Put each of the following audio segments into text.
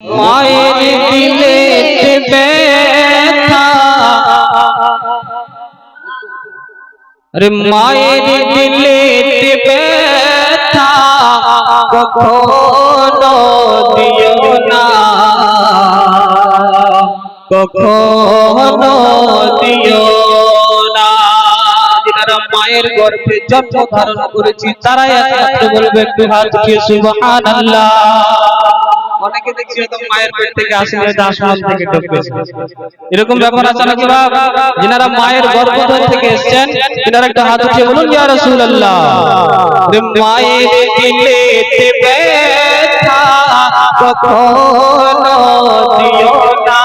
মায়ের দিলে ব্যথা। আরে মায়ের দিলে ব্যথা কখনো দিও না। না। যারা মায়ের গর্ভে জন্ম ধারণ করেছি, তারাই একমাত্র বলবে একটু হাত কি সুবহানাল্লাহ। অনেকে দেখছি হয়তো মায়ের পেট থেকে আসমান থেকে ঢুকতেছে এরকম ব্যাপার আছে যিনারা মায়ের থেকে এসেছেন তিনারা একটা হাত উঠিয়ে বলুন ইয়া রাসূলুল্লাহ। মায়ের ব্যথা কখনো দিও না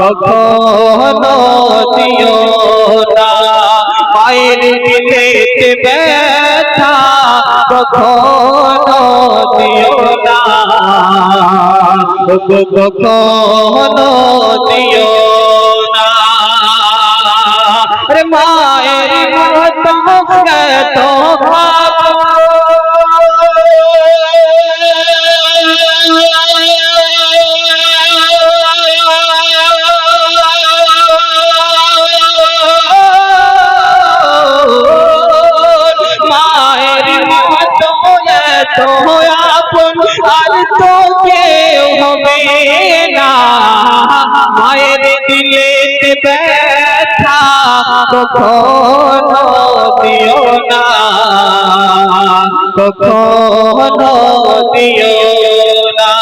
কখনো দিও না। মায়ের ব্যথা কখনো দিও না কখনো তো কেউ হবে না। মায়ের দিলে ব্যথা কখনো দিও না। কখনো দিও না।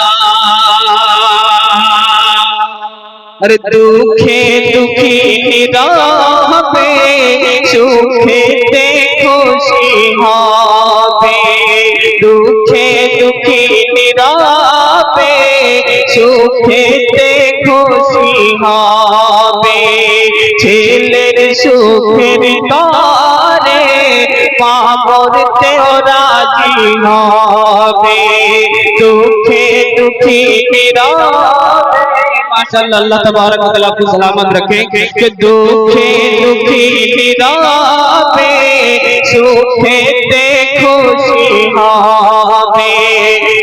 আরে দুঃখে দুঃখী নীরবে, সুখে খুশি হবে। দুঃখে দুঃখী নীরবে সুখে খুশি হবে ছেলের সুখের তরে মা মরতেও রাজি হবে দুঃখে দুঃখী নীরবে माशाअल्लाह अल्लाह तबारक व तआला आपको सलामत रखे कि दुखे दुखी निराबे सुखे ते खुशी হবে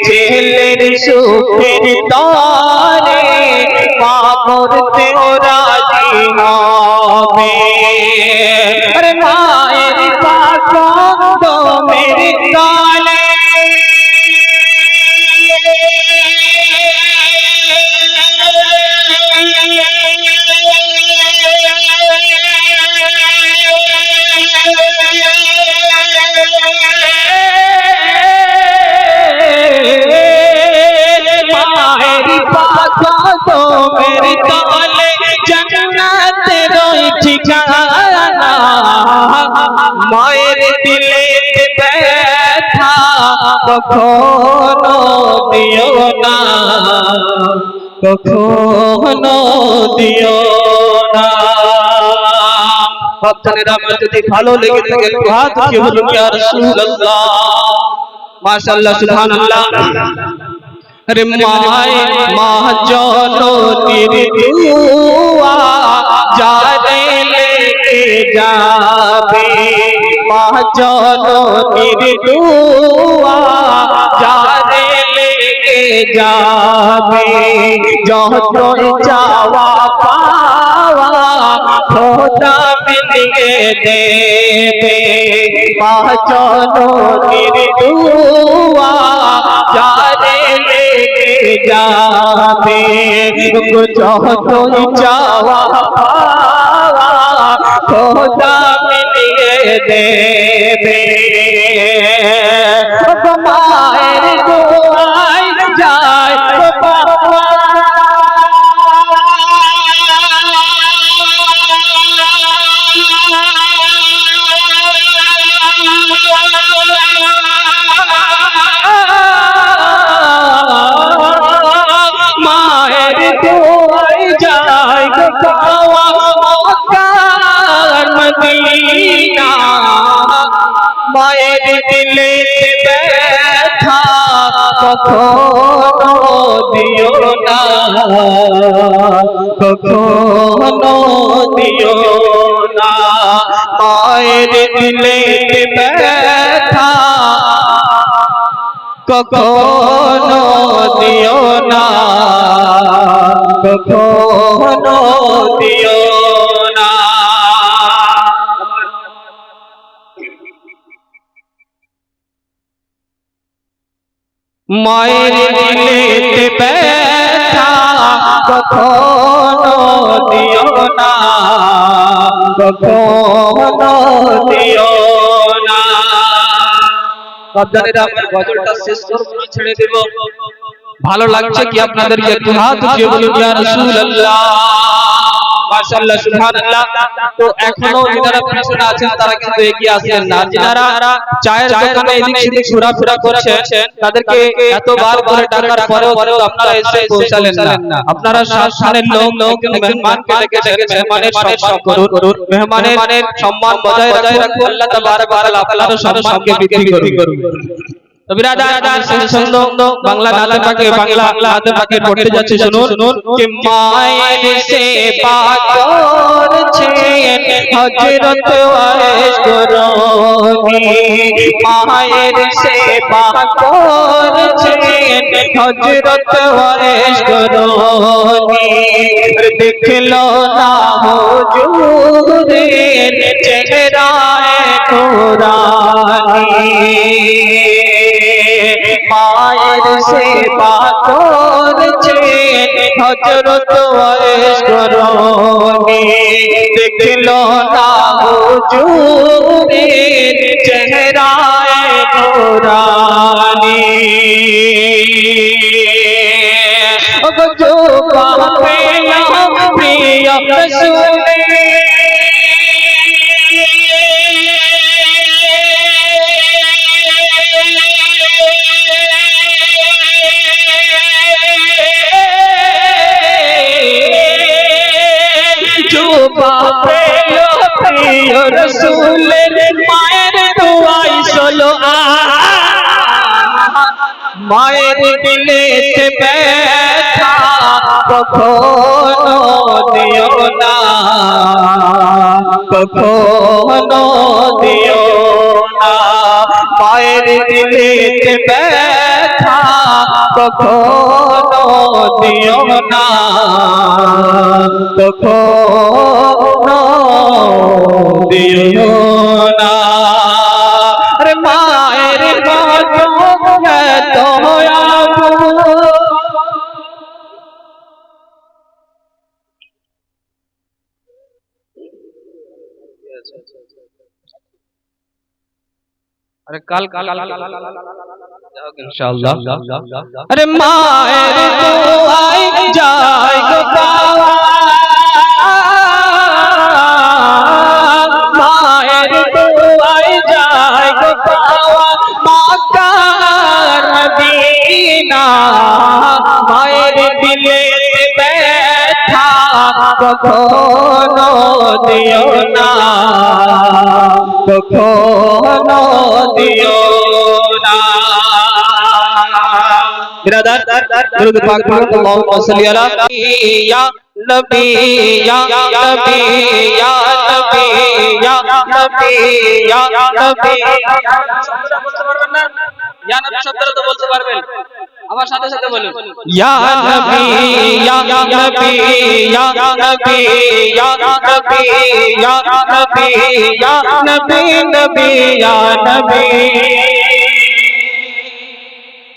ছেলের সুখের তরে মা মরতে রাজি হবে আরে মায়ের পাকন্দ মেরে কালে কখনো দিও না। কখনো দিও না। ভক্তদের আমার যদি ভালো লেগে থাকে একটু হাত কি বলুন ইয়া রাসূলুল্লাহ মাশাআল্লাহ সুবহানাল্লাহ। রে মায় মা জননীর দুয়া যারে লেকে যাবে। মা জননীর দুয়া যারে লেকে যাবে যত চাওয়া পাওয়া খোদা মিলিয়ে দেবে মা জননীর দুয়া যারে লেকে যাবে যতই চাওয়া পাওয়া, খোদা দেবে মায়ের দিলে ব্যথা, কখনো দিও না। কখনো দিও না। মায়ের দিলে ব্যথা, কখনো দিও না। কখনো দিও মায়ের দিলেতে ব্যথা কখনো দিও না, কখনো দিও না। আপনাদের আমি গজলটা শেষ করব না ছেড়ে দেব। ভালো লাগছে কি আপনাদের একটু হাত উঠিয়ে বলুন, ইয়া রাসূলুল্লাহ মাশাআল্লাহ সুবহানাল্লাহ। তো এখনও যারা পিছনে আছেন তারা কিন্তু এগিয়ে আসেন না। যারা চায়ের দোকানে এদিক সেদিক ঘোরাফেরা করছেন তাদেরকে এতবার করে ডাকার পরেও কিন্তু আপনারা এসে পৌঁছালেন না। আপনারা সাবধানের লোক লোক মেহমানকে ডেকেছেন মেহমানের সম্মান করুন মেহমানের সম্মান বজায় রাখুন আল্লাহ তাবারক ওয়া তাআলা আপনাদের সম্মানকে বৃদ্ধি করুন বাংলা নাতে পাকে বাংলা নাতে পাকে পড়তে যাচ্ছে শুনুন মায়ের করছেন হযরত করছেন হযরত করোনি দেখল না সেবা করছেন হজরত করনি দেখল না হুজুরের চেহারায় নুরানি। গজো পাপেয়া প্রিয় রসুলের মায়ের দোয়াই চলো মায়ের দিলে ব্যথা, কখনো দিও না। কখনো দিও না। মায়ের দিলে ব্যথা কখনো দিও না কখনো দিও না রে মায়ের আরে কাল কাল ইনশাআল্লাহ। আরে মায়ের দোয়াই যায় গো পাওয়া মায়ের দোয়াই যায় গো পাওয়া মাকার মায়ের দিলে ব্যথা, কখনো দিও না। কখনো দিও বিরাদার দুরুদ পাক পড়ুন আল্লাহুম্মা সাল্লি আলা ইয়া নবী ইয়া নবী ইয়া নবী ইয়া নবী ইয়া নবী বলতে পারবেন না ইয়া নবী শব্দটা তো বলতে পারবেন আবার সাথে সাথে বলুন ইয়া নবী ইয়া নবী ইয়া নবী ইয়া নবী ইয়া নবী ইয়া নবী নবী ইয়া নবী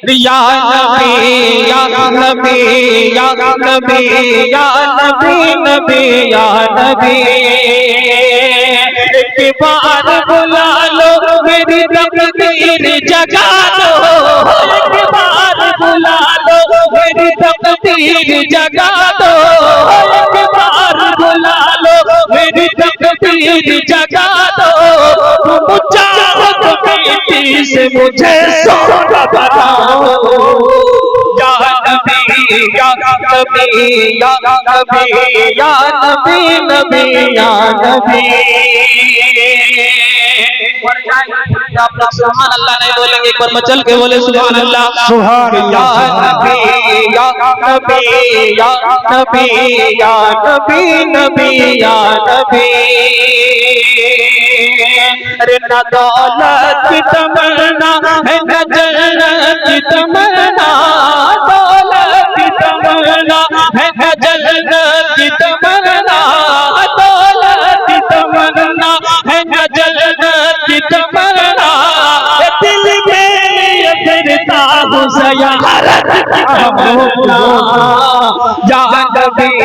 या नबी या नबी या नबी या नबी नबी या नबी एक बार बुला लो मेरी तकदीर जगा लो एक बार बुला लो मेरी तकदीर जगा एक बार बुला लो मेरी तकदीर जगा दो बेटी से मुझे सोना बनाओ या नबी या नबी या नबी या नबी नबी या नबी। आप लोग सुभान अल्लाह नहीं बोलेंगे एक बार मचल के बोले सुभान अल्लाह सुभान या अल्लाह। नबी या नबी या नबी या नबी नबी या नबी। दौलत गज मंगा गज जग मोल त मजल मंगा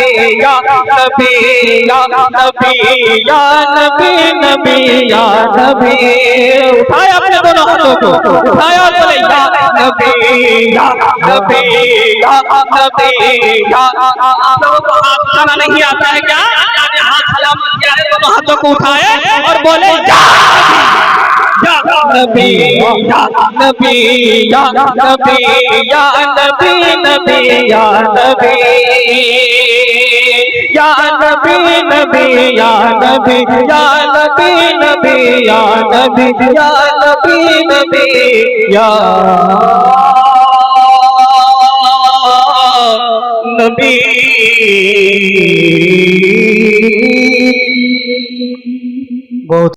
नबिया नबिया नबिया नबी नबिया नबी उठाया अपने दोनों हाथों को उठाया बोले या नबिया नबिया नबिया आप खाना नहीं आता है क्या यहाँ खला मत गया हाथों को उठाए और बोले जा नबी या नबी या नबी या नबी नबी या नबी یا نبی نبی، یا نبی یا نبی نبی، یا نبی یا نبی نبی، یا نبی۔ بہت